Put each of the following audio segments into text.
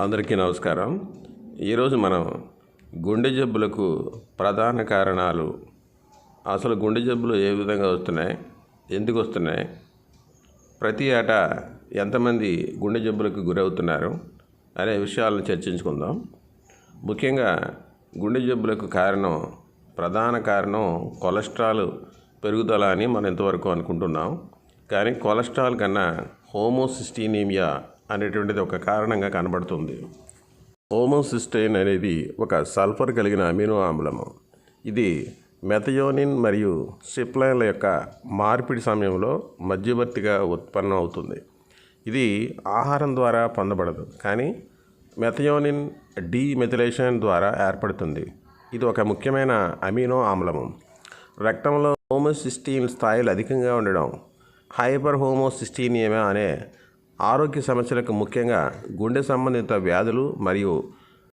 అందరికీ నమస్కారం. ఈరోజు మనం గుండె జబ్బులకు ప్రధాన కారణాలు అసలు గుండె జబ్బులు ఏ విధంగా వస్తున్నాయి ఎందుకు వస్తున్నాయి ప్రతి ఏటా ఎంతమంది గుండె జబ్బులకు గురవుతున్నారు అనే విషయాలను చర్చించుకుందాం. ముఖ్యంగా గుండె జబ్బులకు కారణం ప్రధాన కారణం కొలెస్ట్రాల్ పెరుగుదల అని మనం ఇంతవరకు అనుకుంటున్నాం. కానీ కొలెస్ట్రాల్ కన్నా హోమోసిస్టీనీమియా అనేటువంటిది ఒక కారణంగా కనబడుతుంది. హోమోసిస్టైన్ అనేది ఒక సల్ఫర్ కలిగిన అమినో ఆమ్లము. ఇది మెథయోనిన్ మరియు సిప్లైన్ల యొక్క మార్పిడి సమయంలో మధ్యవర్తిగా ఉత్పన్నం అవుతుంది. ఇది ఆహారం ద్వారా పొందబడదు కానీ మెథయోనిన్ డీమెథిలేషన్ ద్వారా ఏర్పడుతుంది. ఇది ఒక ముఖ్యమైన అమినో ఆమ్లము. రక్తంలో హోమోసిస్టీన్ స్థాయిలు అధికంగా ఉండడం హైపర్ హోమోసిస్టీనియమా అనే ఆరోగ్య సమస్యలకు ముఖ్యంగా గుండె సంబంధిత వ్యాధులు మరియు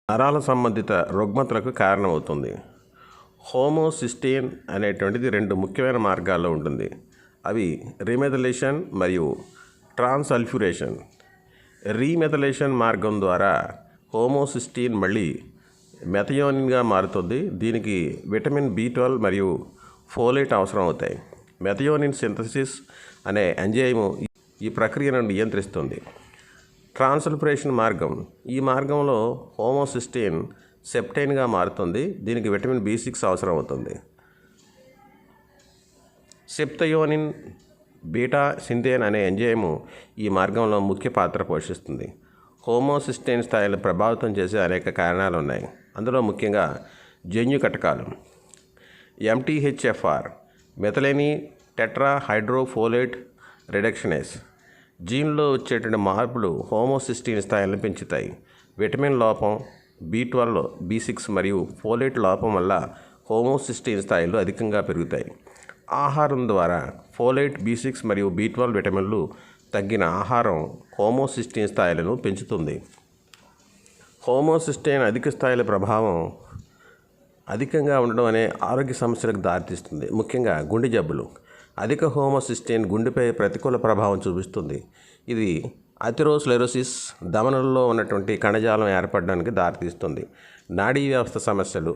నరాల సంబంధిత రుగ్మతలకు కారణమవుతుంది. హోమోసిస్టీన్ అనేటువంటిది రెండు ముఖ్యమైన మార్గాల్లో ఉంటుంది. అవి రీమెథలేషన్ మరియు ట్రాన్సల్ఫ్యూరేషన్. రీమెథలేషన్ మార్గం ద్వారా హోమోసిస్టీన్ మళ్ళీ మెథయోనిన్గా మారుతుంది. దీనికి విటమిన్ బి ట్వెల్వ్ మరియు ఫోలేట్ అవసరం అవుతాయి మెథయోనిన్ సింథసిస్ అనే ఎంజైము ఈ ప్రక్రియను నియంత్రిస్తుంది. ట్రాన్సల్ఫరేషన్ మార్గం. ఈ మార్గంలో హోమోసిస్టీన్ సెప్టైన్గా మారుతుంది. దీనికి విటమిన్ బి సిక్స్ అవసరం అవుతుంది సెప్తయోనిన్ బీటా సింథేన్ అనే ఎంజైము ఈ మార్గంలో ముఖ్య పాత్ర పోషిస్తుంది. హోమోసిస్టైన్ స్థాయిని ప్రభావితం చేసే అనేక కారణాలు ఉన్నాయి అందులో ముఖ్యంగా జన్యు కటకాలు. ఎంటీహెచ్ఎఫ్ఆర్ మెథలేని టెట్రా హైడ్రోఫోలేట్ రిడక్షనేస్ జీన్లో వచ్చేటువంటి మార్పులు హోమోసిస్టీన్ స్థాయిలను పెంచుతాయి. విటమిన్ లోపం బి ట్వెల్వ్ బి సిక్స్ మరియు ఫోలేట్ లోపం వల్ల హోమోసిస్టీన్ స్థాయిలు అధికంగా పెరుగుతాయి. ఆహారం ద్వారా ఫోలేట్ బి సిక్స్ మరియు బి ట్వెల్వ్ విటమిన్లు తగ్గిన ఆహారం హోమోసిస్టీన్ స్థాయిలను పెంచుతుంది. హోమోసిస్టైన్ అధిక స్థాయిల ప్రభావం అధికంగా ఉండడం అనే ఆరోగ్య సమస్యలకు దారితీస్తుంది. ముఖ్యంగా గుండె జబ్బులు. అధిక హోమోసిస్టైన్ గుండెపై ప్రతికూల ప్రభావం చూపిస్తుంది. ఇది అథెరోస్లెరోసిస్ దమనంలో ఉన్నటువంటి కణజాలం ఏర్పడడానికి దారితీస్తుంది. నాడీ వ్యవస్థ సమస్యలు.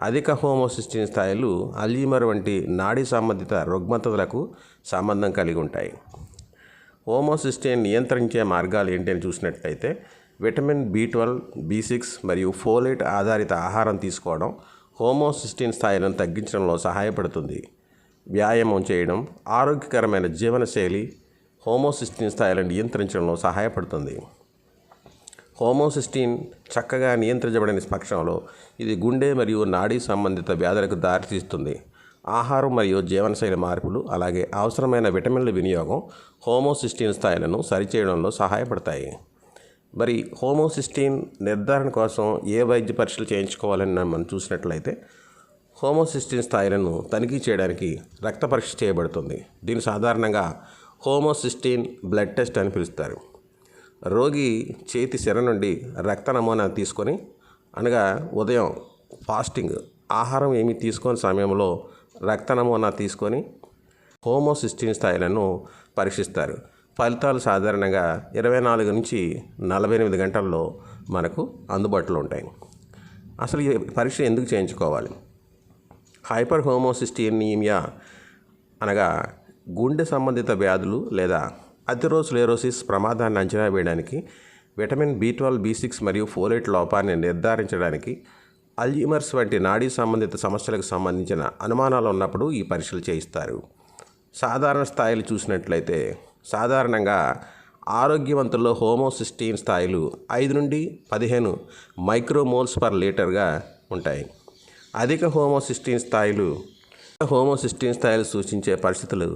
అధిక హోమోసిస్టిన్ స్థాయిలు అల్జీమర్ వంటి నాడీ సంబంధిత రుగ్మతలకు సంబంధం కలిగి ఉంటాయి. హోమోసిస్టైన్ నియంత్రించే మార్గాలు ఏంటి అని చూసినట్లయితే vitamin B twelve B six మరియు ఫోలేట్ ఆధారిత ఆహారం తీసుకోవడం హోమోసిస్టిన్ స్థాయిలను తగ్గించడంలో సహాయపడుతుంది. వ్యాయామం చేయడం ఆరోగ్యకరమైన జీవనశైలి హోమోసిస్టిన్ స్థాయిలను నియంత్రించడంలో సహాయపడుతుంది. హోమోసిస్టిన్ చక్కగా నియంత్రించబడిన పక్షంలో ఇది గుండె మరియు నాడీ సంబంధిత వ్యాధులకు దారితీస్తుంది. ఆహారం మరియు జీవనశైలి మార్పులు అలాగే అవసరమైన విటమిన్ల వినియోగం హోమోసిస్టిన్ స్థాయిలను సరిచేయడంలో సహాయపడతాయి. మరి హోమోసిస్టిన్ నిర్ధారణ కోసం ఏ వైద్య పరీక్షలు చేయించుకోవాలని మనం చూసినట్లయితే హోమోసిస్టిన్ స్థాయిలను తనిఖీ చేయడానికి రక్త పరీక్ష చేయబడుతుంది. దీన్ని సాధారణంగా హోమోసిస్టిన్ బ్లడ్ టెస్ట్ అని పిలుస్తారు. రోగి చేతి సిర నుండి రక్త నమూనా తీసుకొని అనగా ఉదయం ఫాస్టింగ్ ఆహారం ఏమి తీసుకొని సమయంలో రక్త నమూనా తీసుకొని హోమోసిస్టిన్ స్థాయిలను పరీక్షిస్తారు. ఫలితాలు సాధారణంగా ఇరవై నాలుగు నుంచి నలభై ఎనిమిది గంటల్లో మనకు అందుబాటులో ఉంటాయి. అసలు ఈ పరీక్ష ఎందుకు చేయించుకోవాలి? హైపర్ హోమోసిస్టీనిమియా అనగా గుండె సంబంధిత వ్యాధులు లేదా అథెరోస్లెరోసిస్ ప్రమాదాన్ని అంచనా వేయడానికి vitamin B twelve B six మరియు ఫోలేట్ లోపాన్ని నిర్ధారించడానికి అల్జీమర్స్ వంటి నాడీ సంబంధిత సమస్యలకు సంబంధించిన అనుమానాలు ఉన్నప్పుడు ఈ పరీక్షలు చేయిస్తారు. సాధారణ స్థాయిలు చూసినట్లయితే సాధారణంగా ఆరోగ్యవంతుల్లో హోమోసిస్టీన్ స్థాయిలు ఐదు నుండి పదిహేను మైక్రోమోల్స్ పర్ లీటర్గా ఉంటాయి. అధిక హోమోసిస్టీన్ స్థాయిలు హోమోసిస్టీన్ స్థాయిలు సూచించే పరిస్థితులు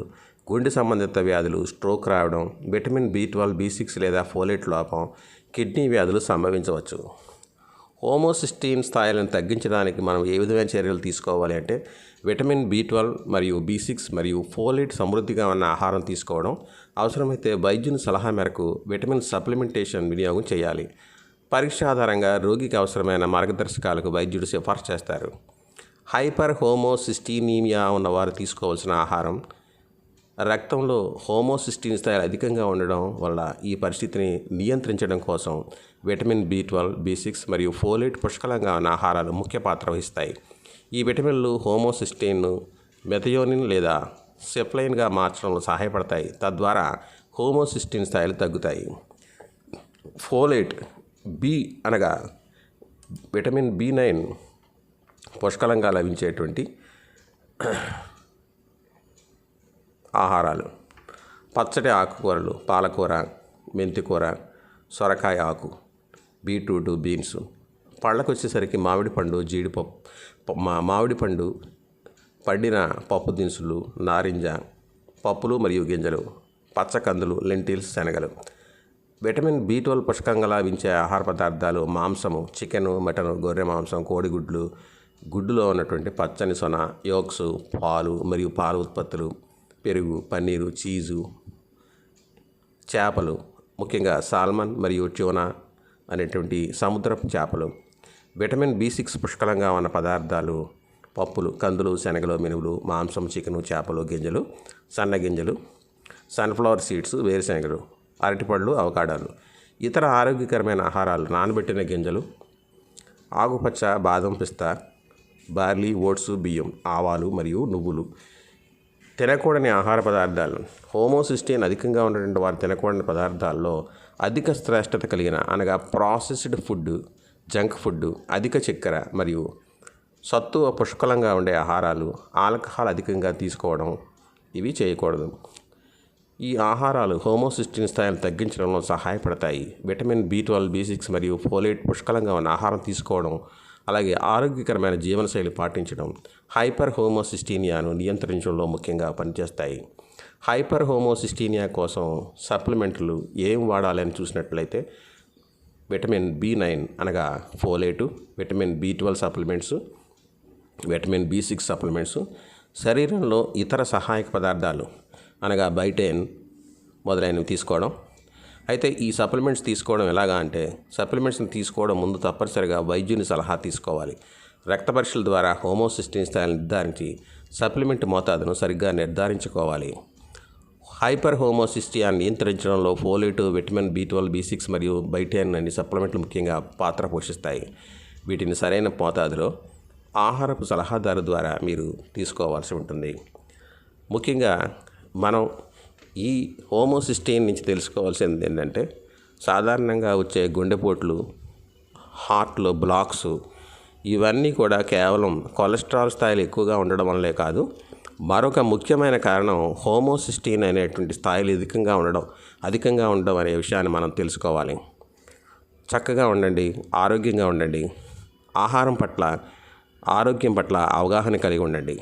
గుండె సంబంధిత వ్యాధులు స్ట్రోక్ రావడం vitamin B twelve B six లేదా ఫోలేట్ లోపం కిడ్నీ వ్యాధులు సంభవించవచ్చు. హోమోసిస్టీన్ స్థాయిలను తగ్గించడానికి మనం ఏ విధమైన చర్యలు తీసుకోవాలి అంటే విటమిన్ బి ట్వెల్వ్ మరియు బి సిక్స్ మరియు ఫోలేట్ సమృద్ధిగా ఉన్న ఆహారం తీసుకోవడం. అవసరమైతే వైద్యుని సలహా మేరకు విటమిన్ సప్లిమెంటేషన్ వినియోగం చేయాలి. పరీక్ష ఆధారంగా రోగికి అవసరమైన మార్గదర్శకాలకు వైద్యుడు సిఫార్సు చేస్తారు. హైపర్ హోమోసిస్టీనీమియా ఉన్నవారు తీసుకోవాల్సిన ఆహారం రక్తంలో హోమోసిస్టిన్ స్థాయిలు అధికంగా ఉండడం వల్ల ఈ పరిస్థితిని నియంత్రించడం కోసం vitamin B twelve B six మరియు ఫోలేట్ పుష్కలంగా ఉన్న ఆహారాలు ముఖ్య పాత్ర వహిస్తాయి. ఈ విటమిన్లు హోమోసిస్టీన్ను మెథయోనిన్ లేదా సెప్లైన్గా మార్చడంలో సహాయపడతాయి. తద్వారా హోమోసిస్టిన్ స్థాయిలు తగ్గుతాయి. ఫోలేట్ బి అనగా విటమిన్ బి నైన్ పుష్కలంగా లభించేటువంటి ఆహారాలు. పచ్చటి ఆకుకూరలు పాలకూర మెంతికూర సొరకాయ ఆకు బీట్రూట్ బీన్స్. పళ్ళకు వచ్చేసరికి మామిడి పండు జీడిపప్పు మా మామిడి పండు పండిన పప్పు దినుసులు నారింజ పప్పులు మరియు గింజలు పచ్చకందులు లెంటిల్స్ శనగలు. విటమిన్ బి ట్వెల్వ్ పుష్కంగా లభించే ఆహార పదార్థాలు మాంసము చికెను మటను గొర్రె మాంసం కోడిగుడ్లు గుడ్డులో ఉన్నటువంటి పచ్చని సొన యోక్స్ పాలు మరియు పాల ఉత్పత్తులు పెరుగు పన్నీరు చీజు చేపలు ముఖ్యంగా సాల్మన్ మరియు ట్యూనా అనేటువంటి సముద్రపు చేపలు. విటమిన్ బి సిక్స్ పుష్కలంగా ఉన్న పదార్థాలు పప్పులు కందులు శనగలు మినుములు మాంసం చికెను చేపలు గింజలు సన్న గింజలు సన్ఫ్లవర్ సీడ్స్ వేరుశనగలు. అరటిపళ్ళు అవకాడాలు. ఇతర ఆరోగ్యకరమైన ఆహారాలు నానబెట్టిన గింజలు ఆకుపచ్చ బాదం పిస్తా బార్లీ ఓట్స్ బియ్యం ఆవాలు మరియు నువ్వులు. తినకూడని ఆహార పదార్థాలు. హోమోసిస్టీన్ అధికంగా ఉన్నటువంటి వారు తినకూడని పదార్థాల్లో అధిక శ్రేష్టత కలిగిన అనగా ప్రాసెస్డ్ ఫుడ్ జంక్ ఫుడ్ అధిక చక్కెర మరియు సత్తువ పుష్కలంగా ఉండే ఆహారాలు ఆల్కహాల్ అధికంగా తీసుకోవడం ఇవి చేయకూడదు. ఈ ఆహారాలు హోమోసిస్టిన్ స్థాయిని తగ్గించడంలో సహాయపడతాయి. Vitamin B twelve B six మరియు ఫోలేట్ పుష్కలంగా ఉన్న ఆహారం తీసుకోవడం అలాగే ఆరోగ్యకరమైన జీవనశైలి పాటించడం హైపర్ హోమోసిస్టీనియాను నియంత్రించడంలో ముఖ్యంగా పనిచేస్తాయి. హైపర్ హోమోసిస్టీనియా కోసం సప్లిమెంట్లు ఏం వాడాలని చూసినట్లయితే విటమిన్ బి నైన్ అనగా folate vitamin B twelve supplements vitamin B six supplements శరీరంలో ఇతర సహాయక పదార్థాలు అనగా బైటేన్ మొదలైనవి తీసుకోవడం. అయితే ఈ సప్లిమెంట్స్ తీసుకోవడం ఎలాగా అంటే సప్లిమెంట్స్ని తీసుకోవడం ముందు తప్పనిసరిగా వైద్యుని సలహా తీసుకోవాలి. రక్త పరీక్షల ద్వారా హోమోసిస్టిన్ స్థాయిని నిర్ధారించి సప్లిమెంట్ మోతాదును సరిగ్గా నిర్ధారించుకోవాలి. హైపర్ హోమోసిస్టియా నియంత్రించడంలో folate vitamin B twelve B six మరియు బైటేన్ అనే సప్లిమెంట్లు ముఖ్యంగా పాత్ర పోషిస్తాయి. వీటిని సరైన మోతాదులో ఆహారపు సలహాదారు ద్వారా మీరు తీసుకోవాల్సి ఉంటుంది. ముఖ్యంగా మనం ఈ హోమోసిస్టైన్ నుంచి తెలుసుకోవాల్సింది ఏంటంటే సాధారణంగా వచ్చే గుండెపోట్లు హార్ట్లో బ్లాక్స్ ఇవన్నీ కూడా కేవలం కొలెస్ట్రాల్ స్థాయిలు ఎక్కువగా ఉండడం వల్లే కాదు మరొక ముఖ్యమైన కారణం హోమోసిస్టీన్ అనేటువంటి స్థాయిలు అధికంగా ఉండడం అధికంగా ఉండడం అనే విషయాన్ని మనం తెలుసుకోవాలి. చక్కగా ఉండండి ఆరోగ్యంగా ఉండండి ఆహారం పట్ల ఆరోగ్యం పట్ల అవగాహన కలిగి ఉండండి.